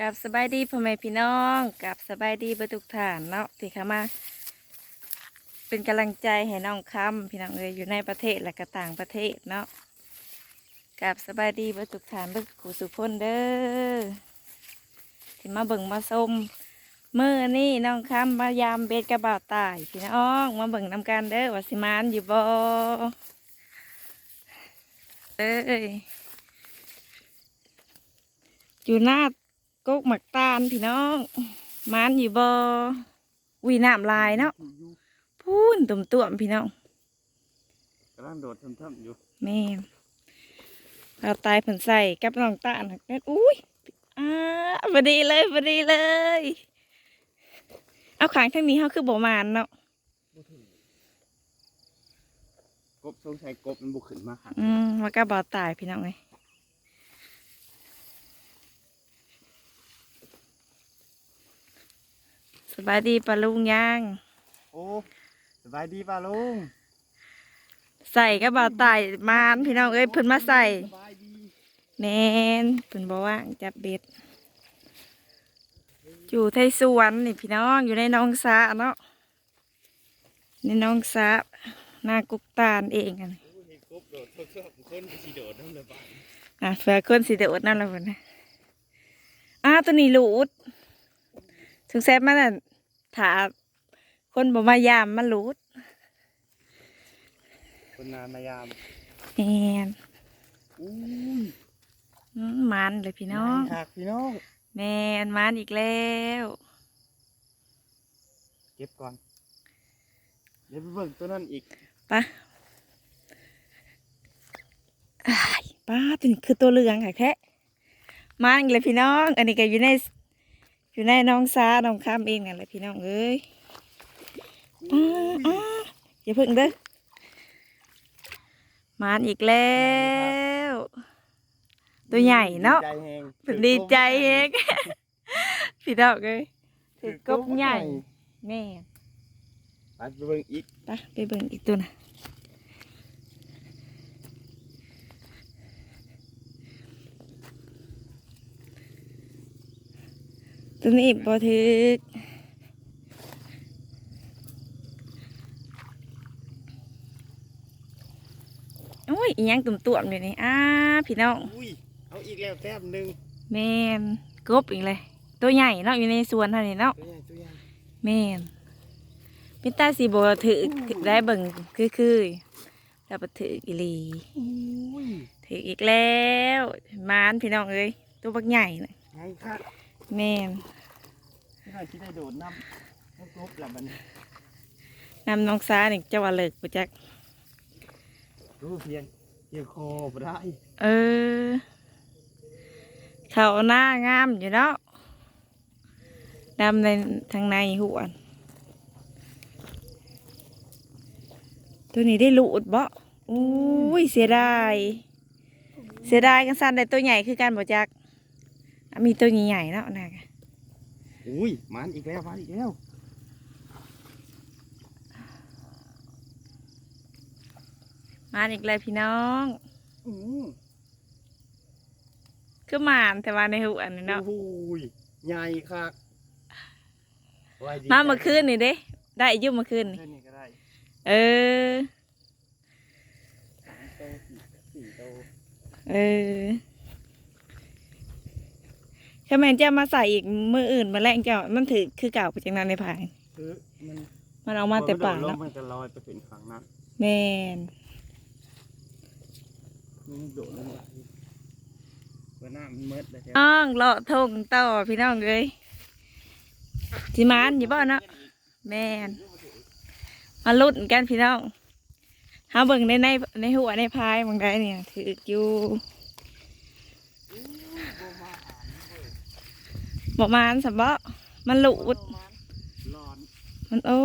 กับสบายดีพ่อแม่พี่น้องกับสบายดีบรรทุกฐานเนาะที่เข้ามา เป็นกำลังใจให้น้องคำพี่น้องเอยอยู่ในประเทศและก็ต่างประเทศเนาะกับสบายดีบรรทุกฐานบิกขู่สุพนเด้อที่มาเบิ่งมาส้มเมื่อนี่น้องคำมายามเบ็ดกระบ่าตายพี่น้องมาเบิ่งนำกันเด้อว่าสิมานอยู่บ่เอ้ยอยู่หน้า กกหมักตาลพี่น้องมานอยู่บ่วีน้ำลายเนาะพูนตุ่มต่วมๆพี่น้องกำลังโดดทำๆอยู่แม่นเราตายผนใส่กับน้องตาลนั่นอุ้ยอ่าพอดีเลยพอดีเลย เอาขางทางนี้เขาคือบ่มานเนาะกบสงสัยกบมันบุกขึ้นมาหันอืมมันก็บ่ตายพี่น้องเลยส บายดีปะลุงยังโอ้สบายดีป่ะลุงใส่ก็บ่ตายมานพี่น้องเอ้ยเพิ่นมาใส่สบายดีแมนเพิ่นบอกว่าจับเบ็ด อยู่ไทยสวนนี่พี่น้องอยู่ในหน้องสาเนาะในหน้องสาหน้ากุกตาลเองอันโอ้เห็นกบโดดเพิ่มคนสีโดดน้ำเลยบ้านอะเผื่อคนสิเดือดนั่นแหละเพิ่นนะอ้าวตัวนี้หลุดถึงแซ่บมันน่ะ ถ้าคนบ่มายามมันหลุดคนนานมายามแมนอุ้ยอืมมันเลยพี่น้อง หักพี่น้องแมนมันอีกแล้วเก็บก่อนเดี๋ยวไปเบิ่งตัวนั้นอีกปะอ้ายป้าตัวนี้คือตัวเหลืองค่ะแค่มาอีกเลยพี่น้อง อันนี้ก็อยู่ใน อยู่ในน้องซาน้องข้ามเองนั่นแหละพี่น้องเอ้ยอ้าอ้าอย่าเพิ่งเด้อมานอีกแล้ว ตัวใหญ่เนาะดีใจแฮงเป็นดีใจเองพี่น้องเอ้ยถือกบใหญ่แม่ไปไปเบิ่งอีกไปไปเบิ่งอีกตัวนะ ตัวนี้บ่ถึกโอ้ยอีหยังตุ่มต่วมๆเดี๋ยวนี้อ้าพี่น้องอุ้ยเอาอีกแล้วแต้มหนึ่งแม่นกบอีกเลย ตัวใหญ่เนาะอยู่ในสวนท่านี่เนาะตัวใหญ่ตัวใหญ่แม่นพิตาสีโบถือได้เบิ่งคือคือๆแล้วบ่ถืออีหลีอุ้ยถืออีกแล้วมานพี่น้องเอ้ยตัวบักใหญ่น่ะไงครับ แม่นที่ไหนที่ได้โดดน้ำน้ำกบแล้วมันนำน้องซานี่เจ้าว่าเลิกบ่จัก รู้เพียงเพียงคอบ่ได้เออ เขาหน้างามอยู่เนาะดำในทางในหัวตัวนี้ได้ลูดบ่อุ้ยเสียดาย เสียดายกันสั้นได้ตัวใหญ่คือกันบ่จักอะ มีตัวใหญ่ๆเนาะนะอุ้ยมันอีกแล้วมันอีกแล้วมาอีกเลยพี่น้องอือคือหมานแต่ว่าในหัวนี่เนาะโอ้โหยใหญ่คักไว้ดีมาเมื่อคืนนี่เด้ได้อยุ่เมื่อคืนนี่เล่นนี่ก็ได้เออสามโตสี่สี่โตเออ ถ้าแม่นจะมาใส่อีกมืออื่นมาแรงเจ้ามันถือคือเก่าไปจากนั้นในภายคือมันมันเอามาแต่ป่าลเนาะมมันจะลอยไปถึงฝั่งนั้นแม่นมันโดดลงไปเพื่อหน้ามันมืดเลยเจ้าอ้องเลาะทงต่อพี่น้องเลยสิมานอยู่บ่เนาะแม่นมาลุ้นกันพี่น้องหาเบิ่งในในในหัวในพายบางได้เนี่ยถืออยู่ บ่มานสับบ่มันหลุดมันโอ้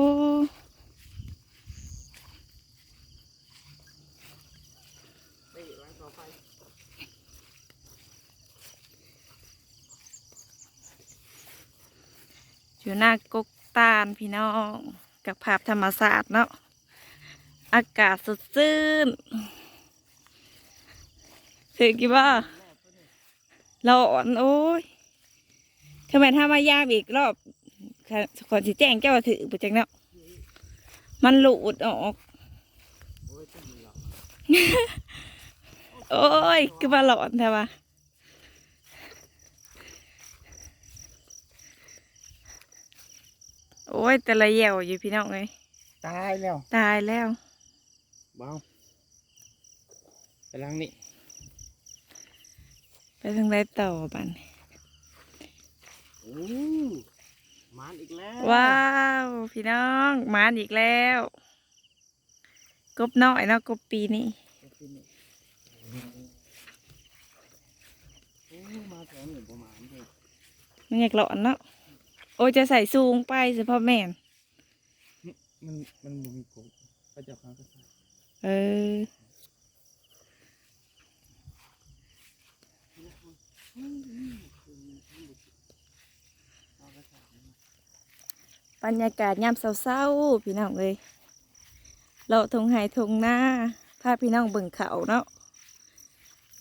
อยู่หน้ากกตาลพี่น้องกับภาพธรรมศาสตร์เนาะอากาศสดชื่นถือกี่บ่าร้อนโอ้ย ไมถ้ามายามอีกรอบค่ะก่อนสิแจ้งเจ้าว่าถือปุจังเนาะมันหลุดออกโอ้ยต้นนี้หรอก โอ้ยคือมาหลอนใช่ปะโอ้ย แต่ละเหี่ยวอยู่พี่น้องเลยตายแล้ว ตายแล้วเบาไปล้างนี่ ไปทางไรต่อบันโอ้ มานอีกแล้ว ว้าว พี่น้องหมานอีกแล้ว กบน้อยเนาะกบปีนี้โอ้มาแถวหนึ่งประมาณเลยมันอยากหลอนเนาะโอ้ยจะใส่สูงไปสิพ่อแม่นมันมันบ่มีกบก็จะพาก็ใส่เออบ รรยากาศยามเศร้าๆพี่น้องเลยเราทงไห้ทงหน้าพาพี่น้องเบิ่งเขาเนาะ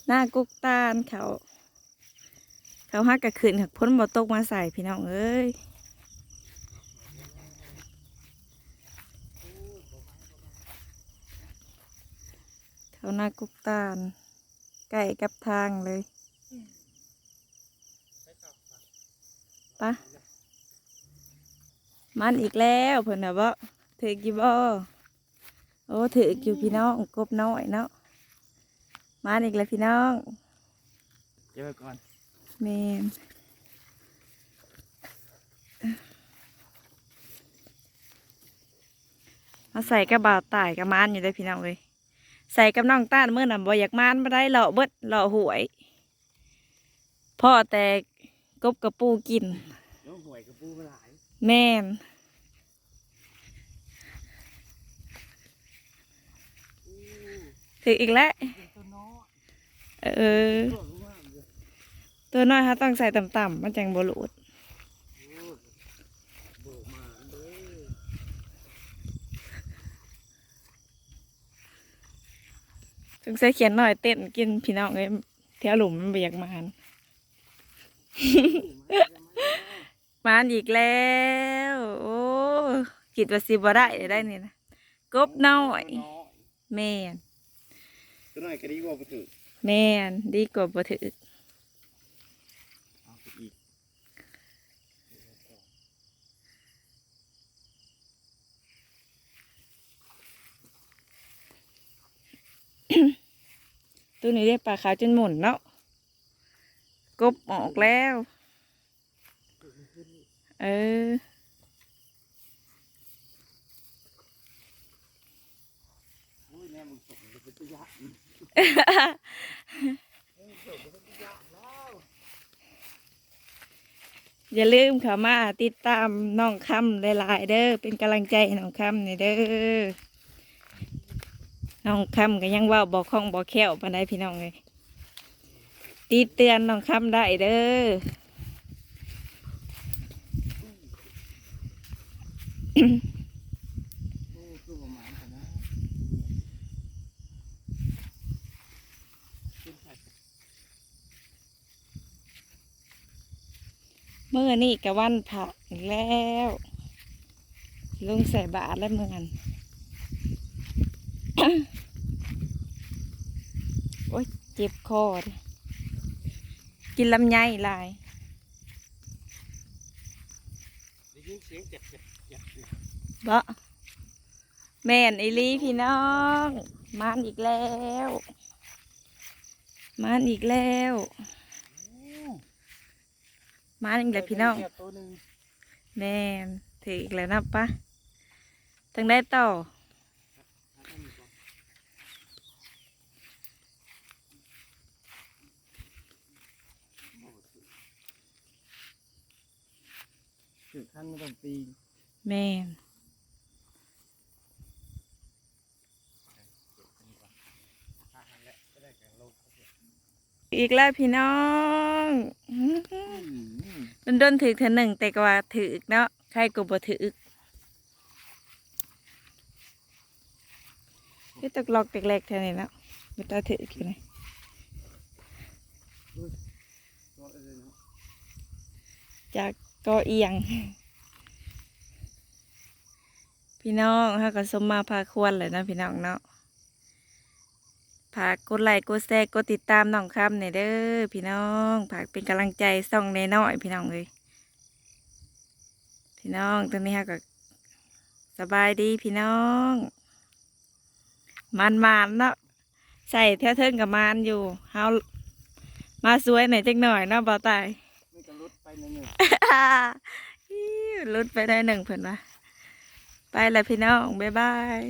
หน้ากุกตาลเขาเขาฮักกะขืนหักพ้นบ่ตกมาใส่พี่น้องเอ้ยเขาหน้ากุกตาลใกล้กับทางเลยปะ มันอีกแล้วเพิ่นน่ะบ่ถือกี่บ่โอ้ถืออยู่พี่น้องกบน้อยเนาะมันอีกแล้วพี่น้องเก็บไว้ก่อนแม่นมาใส่กระบ่าวตายกับมันอยู่ได้อพี่น้องเลยใส่กับน้องต้านเมื่อน่ะบ่อยากมันบ่ได้เลาะเบิดเลาะหวยพ่อแต่กบกระปูกินเดี๋ยวหวยกระปูไปหลาย แม่นถืออีกแล้วเป็นตัวน้อยเออตัวรู้ว่ามันจะตัวน้อยฮะต้องใส่ต่ำๆมันจังบรูดโอ้โบมาเด้อต้องใส่เขียนหน่อยเต้นกินพี่น้องเลยแถวหลุมมันเบียกมาน มานอีกแล้ว โอ้กิดว่าสิบ่ได้ได้นี่นะกบน้อยแม่นตัวน้อยก็ดีกว่าไปถือแม่นดีกว่าบ่ถือเอาไปอีกตัวนี้เรียกปลาขาวจนหมุนเนาะกบออกแล้ว เออ อย่าลืมเข้ามาติดตามน้องคำหลายๆเด้อเป็นกำลังใจน้องคำนี่เด้อน้องคำก็ยังว่าบอกคล่องบอกแค้วปานใดพี่น้องเลยติดเตือนน้องคำได้เด้อ โอ้คือประมาณนั้นนะขึ้นไป เมื่อนี่กะวันผักอีกแล้ว ลุงใส่บาทแล้วเมือนโอ๊ยเจ็บคอดกินลำไยลายได้ยินเสียงเจ็บ บเจ็บอยู่บะแม่นอีหลีพี่น้องมานอีกแล้วมานอีกแล้วมานอีกแล้วพี่น้องเจ็บตัวหนึ่งแม่นถืออีกแล้วนะปะถึงได้ต่อถึงขั้นไม่ต้องปีแม่ อีกแล้วพี่น้องมันโดนถือเถอหนึ่งแต่ก็ว่าถือเนาะใครก็บ่ถือที่ตกลอกตกแรกเท่านี้เนาะไม่ต้องถืออยู่ไหนตัวเออเนาะจจากก็เอียง พี่น้องเฮาก็สมมาพาควรเลยนะพี่น้องเนาะ ฝากกดไลค์กดแชร์กดติดตามน้องคำในอยเด้อพี่น้องฝากเป็นกำลังใจส่องในน้อยพี่น้องเลยพี่น้องตอนนี้ฮาก็สบายดีพี่น้อง มันมานๆเนาะใส่แท้เทิงกับมานอยู่เฮามาสวยหน่อยจังหน่อยเนาะบ่าวตายไม่กระลุดไปหนึ่งลุดไปได้หนึ่งเพื่อนวะไปแล้วพี่น้องบ๊ายบาย